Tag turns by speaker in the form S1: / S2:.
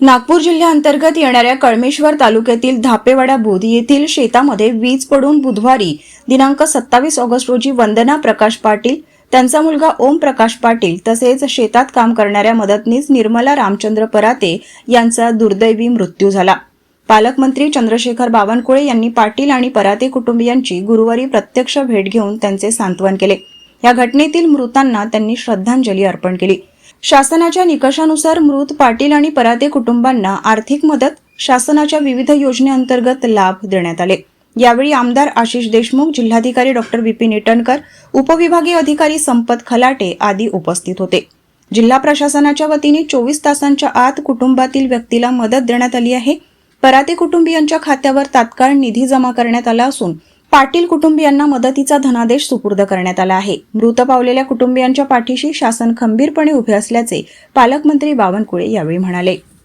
S1: नागपूर जिल्ह्याअंतर्गत येणाऱ्या कळमेश्वर तालुक्यातील धापेवाडा बोधी येथील शेतामध्ये वीज पडून बुधवारी दिनांक सत्तावीस ऑगस्ट रोजी वंदना प्रकाश पाटील त्यांचा मुलगा ओम प्रकाश पाटील तसेच शेतात काम करणाऱ्या मदतनीस निर्मला रामचंद्र पराते यांचा दुर्दैवी मृत्यू झाला. पालकमंत्री चंद्रशेखर बावनकुळे यांनी पाटील आणि पराते कुटुंबियांची गुरुवारी प्रत्यक्ष भेट घेऊन त्यांचे सांत्वन केले. या घटनेतील मृतांना त्यांनी श्रद्धांजली अर्पण केली. शासनाच्या निकषानुसार मृत पाटील आणि पराते कुटुंबांना आर्थिक मदत शासनाच्या विविध योजनेअंतर्गत लाभ देण्यात आले. यावेळी आमदार आशिष देशमुख जिल्हाधिकारी डॉक्टर विपिन इटनकर उपविभागीय अधिकारी संपत खलाटे आदी उपस्थित होते. जिल्हा प्रशासनाच्या वतीने चोवीस तासांच्या आत कुटुंबातील व्यक्तीला मदत देण्यात आली आहे. पराते कुटुंबियांच्या खात्यावर तात्काळ निधी जमा करण्यात आला असून पाटील कुटुंबियांना मदतीचा धनादेश सुपूर्द करण्यात आला आहे. मृत पावलेल्या कुटुंबियांच्या पाठीशी शासन खंबीरपणे उभे असल्याचे पालकमंत्री बावनकुळे यावेळी म्हणाले.